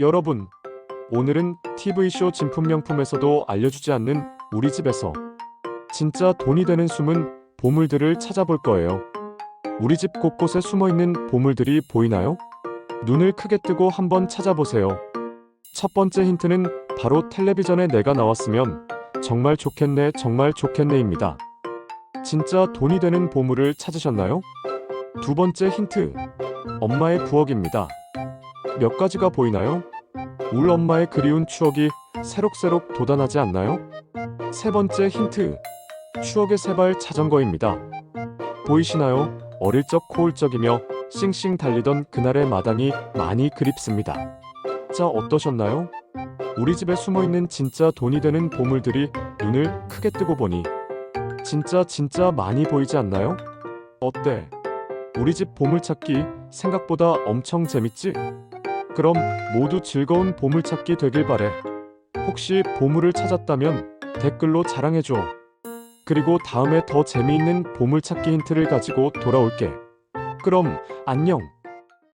여러분, 오늘은 TV쇼 진품명품에서도 알려주지 않는 우리 집에서 진짜 돈이 되는 숨은 보물들을 찾아볼 거예요. 우리 집 곳곳에 숨어 있는 보물들이 보이나요? 눈을 크게 뜨고 한번 찾아보세요. 첫 번째 힌트는 바로 텔레비전에 내가 나왔으면 정말 좋겠네, 정말 좋겠네입니다. 진짜 돈이 되는 보물을 찾으셨나요? 두 번째 힌트. 엄마의 부엌입니다. 몇 가지가 보이나요? 울 엄마의 그리운 추억이 새록새록 돋아나지 않나요? 세 번째 힌트. 추억의 세발 자전거입니다. 보이시나요? 어릴 적 코울적이며 싱싱 달리던 그날의 마당이 많이 그립습니다. 자, 어떠셨나요? 우리 집에 숨어 있는 진짜 돈이 되는 보물들이 눈을 크게 뜨고 보니 진짜 진짜 많이 보이지 않나요? 어때? 우리 집 보물찾기 생각보다 엄청 재밌지? 그럼 모두 즐거운 보물찾기 되길 바래. 혹시 보물을 찾았다면 댓글로 자랑해줘. 그리고 다음에 더 재미있는 보물찾기 힌트를 가지고 돌아올게. 그럼 안녕.